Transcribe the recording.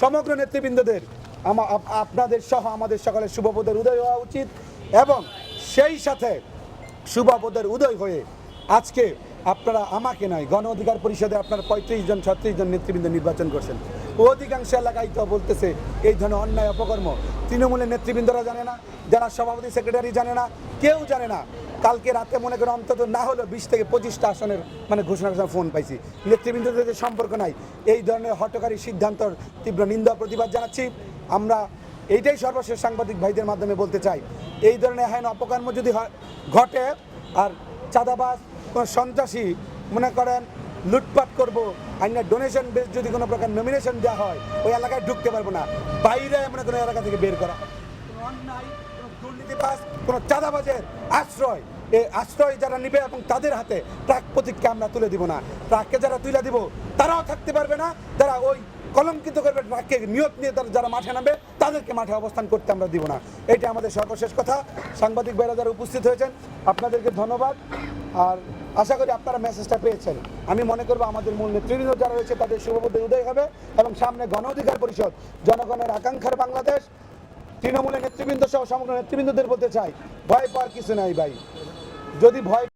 সমগ্র নেতৃবৃন্দদের আপনাদের সহ আমাদের সকলের শুভবোধের উদয় হওয়া উচিত এবং সেই সাথে শুভবোধের উদয় হয়ে আজকে আপনারা আমাকে নয়, গণ অধিকার পরিষদে আপনারা পঁয়ত্রিশ জন, ছত্রিশ জন নেতৃবৃন্দ নির্বাচন করছেন। অধিকাংশ এলাকায় তো বলতেছে এই ধরনের অন্যায় অপকর্ম। তৃণমূলের নেতৃবৃন্দরা জানে না যারা সভাপতি, সেক্রেটারি জানে না, কেউ জানে না। কালকে রাতে মনে করেন অন্তত না হলেও বিশ থেকে পঁচিশটা আসনের মানে ঘোষণা ঘোষণা ফোন পাইছি। নেতৃবৃন্দদের যে সম্পর্ক নাই। এই ধরনের হটকারী সিদ্ধান্তর তীব্র নিন্দা প্রতিবাদ জানাচ্ছি। আমরা এইটাই সর্বশেষ সাংবাদিক ভাইদের মাধ্যমে বলতে চাই। এই ধরনের আইন অপকর্ম যদি ঘটে আর চাঁদাবাজ, কোনো সন্ত্রাসী মনে করেন লুটপাট করব, আইনের ডোনেশন বেস যদি কোনো প্রকার নমিনেশন দেওয়া হয়, ওই এলাকায় ঢুকতে পারব না। বাইরে মনে কোনো এলাকা থেকে বের করা। অন্যায় কোনো চাঁদাবাজের আশ্রয় আশ্রয় যারা নিবে এবং তাদের হাতে ট্রাক প্রতীককে আমরা তুলে দিব না। ট্রাককে যারা তুলে দিব, তারাও থাকতে পারবে না। যারা ওই কলঙ্কিত করবে, ট্রাককে নিয়ত নিয়ে তারা যারা মাঠে নামবে, তাদেরকে মাঠে অবস্থান করতে আমরা দিব না। এটা আমাদের সর্বশেষ কথা। সাংবাদিক ভাইরা যারা উপস্থিত হয়েছেন, আপনাদেরকে ধন্যবাদ। আর আশা করি আপনারা মেসেজটা পেয়েছেন। আমি মনে করব আমাদের মূল নেতৃবৃন্দ যারা রয়েছে, তাদের শুভবোধের উদয় হবে এবং সামনে গণ অধিকার পরিষদ, জনগণের আকাঙ্ক্ষার বাংলাদেশ। তৃণমূলের নেতৃবৃন্দ সহ সমগ্র নেতৃবৃন্দদের বলতে চাই, ভয় পাওয়ার কিছু নাই ভাই। যদি ভয়